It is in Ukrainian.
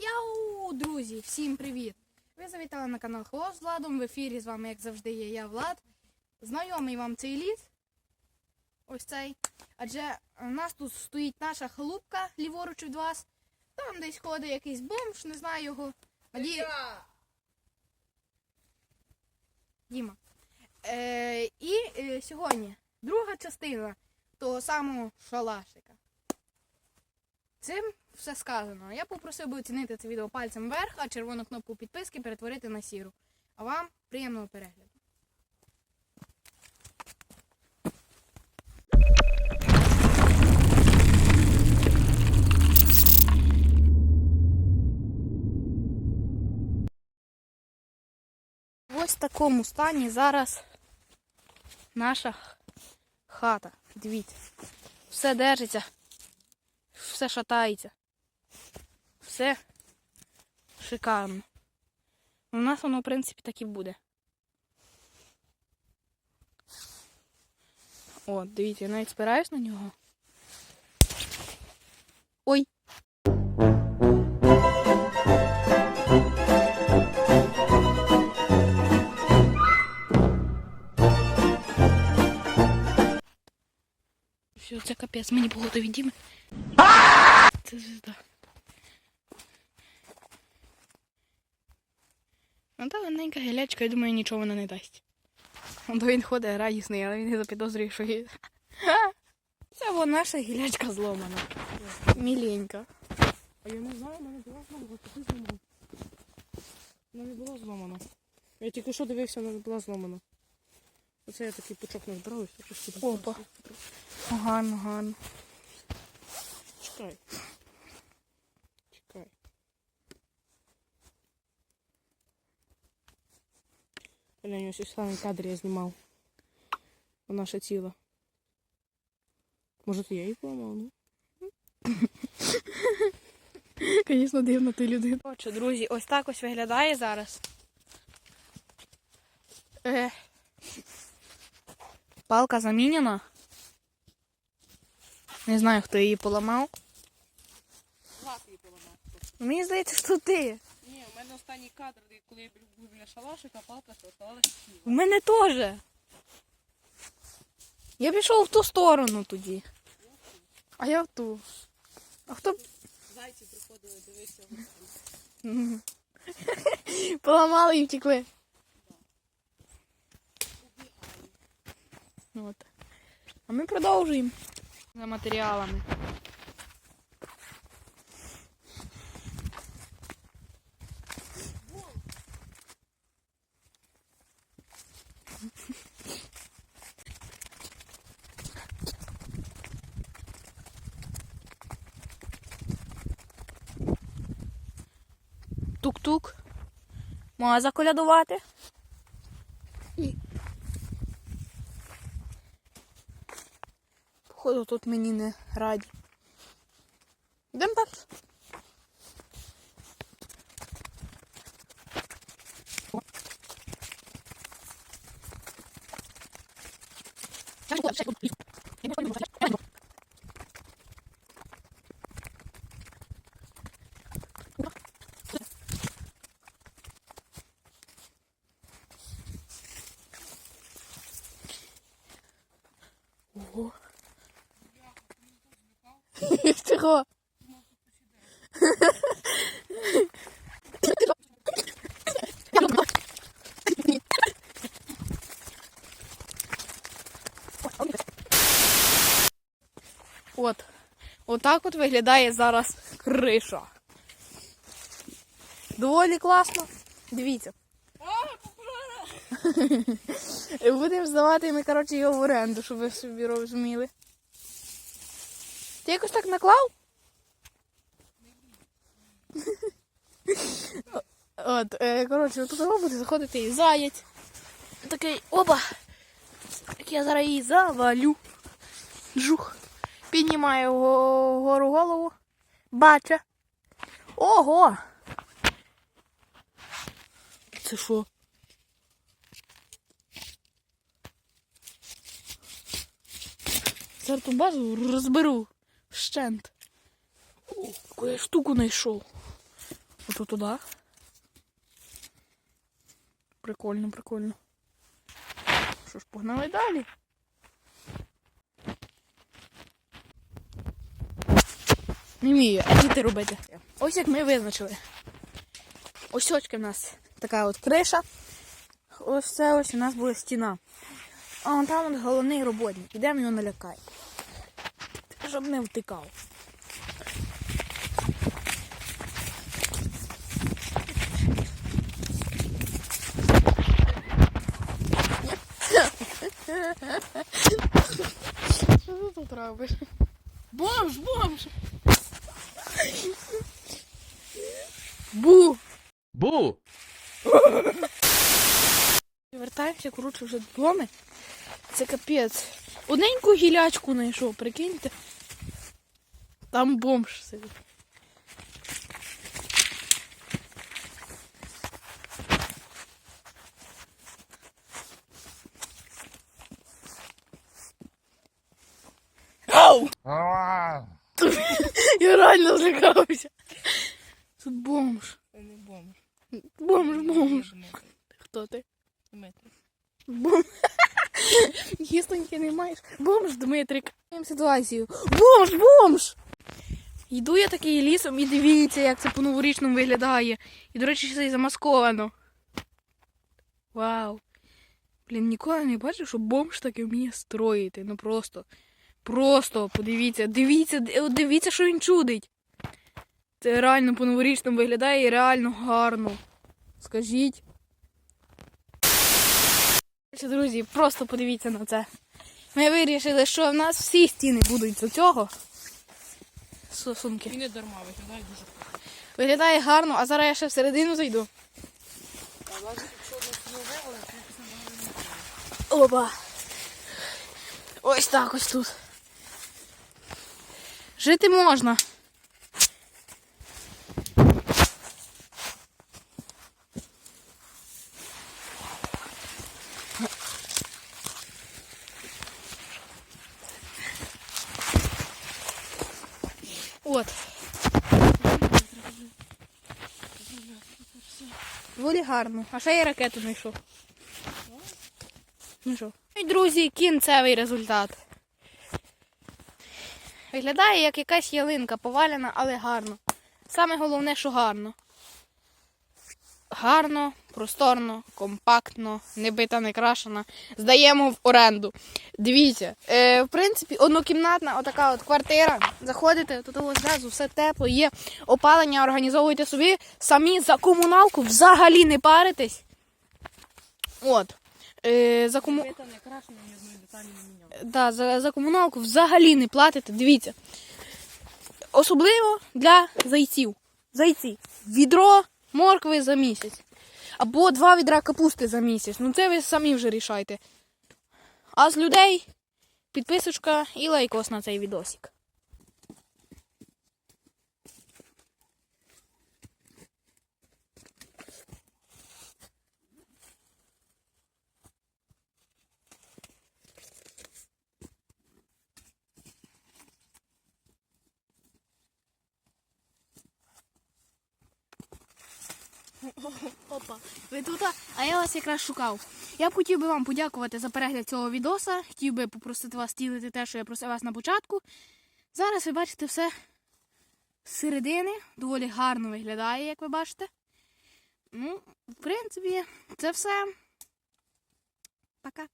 Яу, друзі, всім привіт! Ви завітали на канал Хлоп з Владом. В ефірі з вами, як завжди, є я Влад. Знайомий вам цей ліс. Ось цей. Адже у нас тут стоїть наша халупка ліворуч від вас. Там десь ходить якийсь бомж, не знаю його. Надію... Діма. Е, і е, сьогодні друга частина того самого шалашика. Цим все сказано. Я попросив би оцінити це відео пальцем вверх, а червону кнопку підписки перетворити на сіру. А вам приємного перегляду. Ось в такому стані зараз наша хата. Дивіться. Все держиться, все шатається. Все шикарно. У нас воно, в принципі, так і буде. О, дивіться, я навіть спираюсь на нього. Ой. Все, це капець, мені погода від Діми. Це звезда. Ну та маленька гілячка, я думаю, нічого вона не дасть. То він ходить радісний, але він не запідозрює, що є. Це вона наша гілячка зломана. Міленька. А я не знаю, в мене була зломана, ти зломана. Вона не була зломана. Я тільки що дивився, вона не була зломана. Оце я такий пучок не трошки Опа. Гарно, гарно. Чекай. Глянь, ось останній кадр я знімав. Вона ще ціла. Може, то я її поламав, ну? Звісно, дивно ти людина. Отже, друзі, ось так ось виглядає зараз. Е, палка замінена. Не знаю, хто її поламав. Її поламав. Мені здається, що ти. У мене останній кадр, коли я був біля шалашика, палка оставалась ціла. У мене теж. Я пішов в ту сторону тоді. А я в ту. А хто Зайці приходили, дивися. Мгм. Поламали і втекли. От. А ми продовжуємо за матеріалами. Тук-тук. Може заколядувати. Походу тут мені не раді. Йдемо так. Ого. Чого? От. Отак от виглядає зараз криша. Доволі класно. Дивіться. Будемо здавати ми, коротше, його в оренду, щоб ви собі розуміли. Ти якось так наклав? От, е, коротше, тут буде заходити і заєць. Такий, оба! Так я зараз її завалю. Жух. Піднімаю го- вгору голову. Бача. Ого! Це що? Зараз ту базу розберу. Вщент. О, яку я штуку знайшов. Ото туди. Прикольно, прикольно. Що ж, погнали далі. Не вмію, а діти робити. Ось як ми визначили. Ось очки в нас така от криша. Ось це ось у нас буде стіна. А вон там от головний роботник. Ідемо його налякаємо. Щоб не втикав. Що ти тут робиш? Бомж, бомж! Бу! Бу! Вертаємося, коротше, вже додому. Це капець. Одненьку гілячку знайшов, прикиньте. Там бомж сидить. Ау! Я реально злякався. Тут бомж. Це не бомж. Бомж, бомж. Хто ти? Бом... Гістоньки не маєш. Бомж, Дмитрик. Ситуацію. Бомж, бомж! Йду я такий лісом і дивіться, як це по-новорічному виглядає. І, до речі, ще й замасковано. Вау. Блін, ніколи не бачив, що бомж таки вміє строїти. Ну просто. Просто подивіться, дивіться, дивіться, що він чудить. Це реально по-новорічному виглядає і реально гарно. Скажіть. Коротше, Друзі, просто подивіться на це. Ми вирішили, що в нас всі стіни будуть з цього. Сосунки. І не дарма виглядає дуже круто. Виглядає гарно, а зараз я ще всередину зайду. Опа. Ось так ось тут. Жити можна. От. Доволі гарно. А ще я ракету знайшов. Ну? І, друзі, кінцевий результат. Виглядає як якась ялинка повалена, але гарно. Саме головне, що гарно. Гарно, просторно, компактно, не бита, не крашена. Здаємо в оренду. Дивіться, е, в принципі, однокімнатна отака от квартира. Заходите, тут ось знизу все тепло, є опалення, організовуйте собі. Самі за комуналку взагалі не паритесь. От. Е, за кому... Не крашена, ні одної деталі не міняв. Да, за, за комуналку взагалі не платите. Дивіться. Особливо для зайців. Зайці. Відро моркви за місяць. Або два відра капусти за місяць. Ну це ви самі вже рішайте. А з людей підписочка і лайкос на цей відосик. Опа, ви тут, а я вас якраз шукав. Я б хотів би вам подякувати за перегляд цього відоса. Хотів би попросити вас стілити те, що я просив вас на початку. Зараз ви бачите все з середини. Доволі гарно виглядає, як ви бачите. Ну, в принципі, це все. Пока.